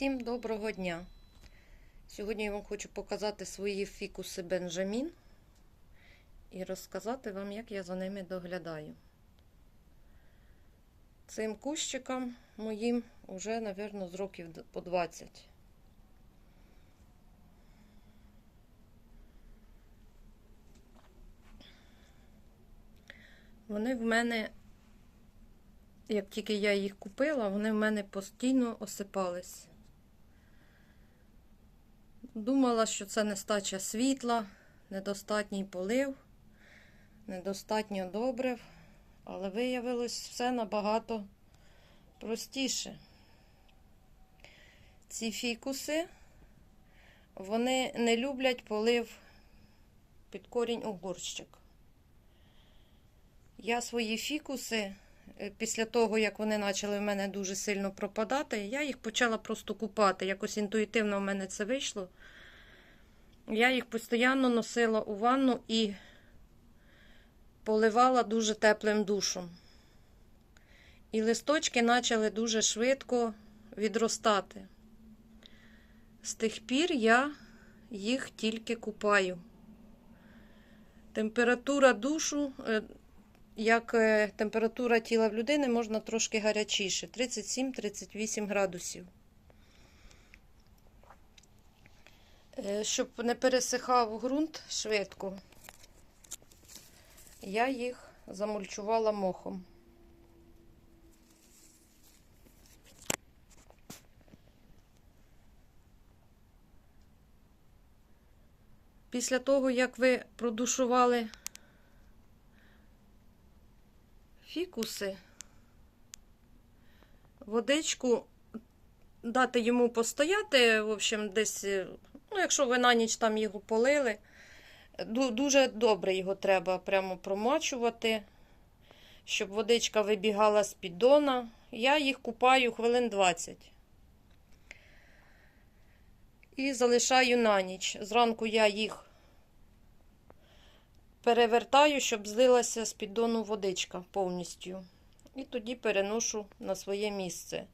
Всім доброго дня! Сьогодні я вам хочу показати свої фікуси Бенджамін і розказати вам, як я за ними доглядаю. Цим кущикам моїм уже, мабуть, з років по 20. Вони в мене як тільки я їх купила, вони в мене постійно осипались. Думала, що це нестача світла, недостатній полив, недостатньо добрив, але виявилось все набагато простіше. Ці фікуси, вони не люблять полив під корінь у горщик. Я свої фікуси після того, як вони почали в мене дуже сильно пропадати, я їх почала просто купати. Якось інтуїтивно в мене це вийшло. Я їх постійно носила у ванну і поливала дуже теплим душем. І листочки почали дуже швидко відростати. З тих пір я їх тільки купаю. Температура душу як температура тіла в людини можна трошки гарячіше 37-38 градусів. Щоб не пересихав ґрунт швидко, я їх замульчувала мохом. Після того, як ви продушували фікуси, водичку дати йому постояти, в общем, десь, ну, якщо ви на ніч там його полили, дуже добре його треба прямо промачувати, щоб водичка вибігала з піддона. Я їх купаю хвилин 20. І залишаю на ніч. Зранку я їх перевертаю, щоб злилася з піддону водичка повністю. І тоді переношу на своє місце.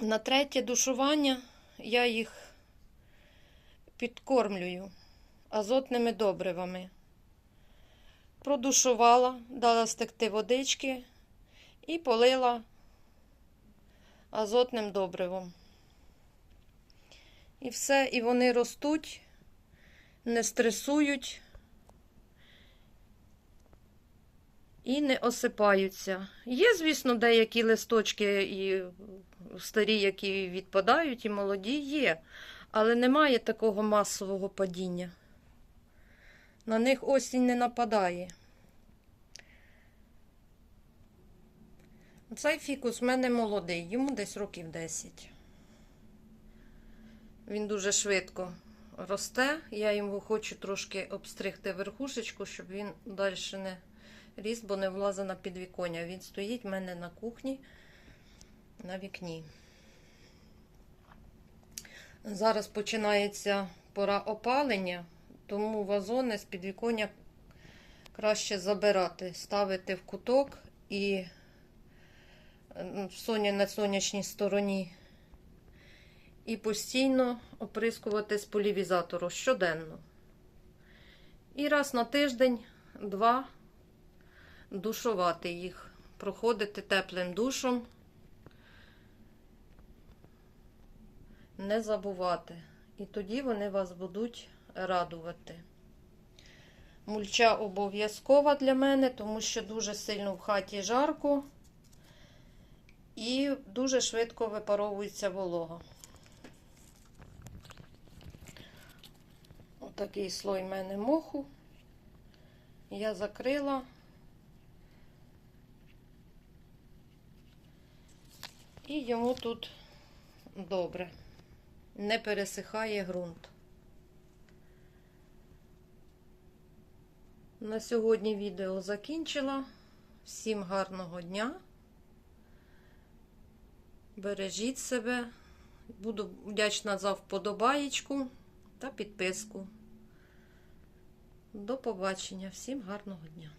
На третє душування я їх підкормлюю азотними добривами. Продушувала, дала стекти водички і полила азотним добривом. І все, і вони ростуть, не стресують. І не осипаються. Є, звісно, деякі листочки і старі, які відпадають, і молоді є, але немає такого масового падіння. На них осінь не нападає. Цей фікус в мене молодий, йому десь років 10. Він дуже швидко росте. Я йому хочу трошки обстригти верхушечку, щоб він далі не ріс, бо не влазить на підвіконня. Він стоїть в мене на кухні на вікні. Зараз починається пора опалення, тому вазони з підвіконня краще забирати, ставити в куток і на сонячній стороні. І постійно оприскувати з полівізатору щоденно. І раз на тиждень, два душувати їх, проходити теплим душом, не забувати. І тоді вони вас будуть радувати. Мульча обов'язкова для мене, тому що дуже сильно в хаті жарко і дуже швидко випаровується волога. Отакий слой в мене моху. Я закрила. І йому тут добре, не пересихає ґрунт. На сьогодні відео закінчила. Всім гарного дня. Бережіть себе. Буду вдячна за вподобаєчку та підписку. До побачення. Всім гарного дня!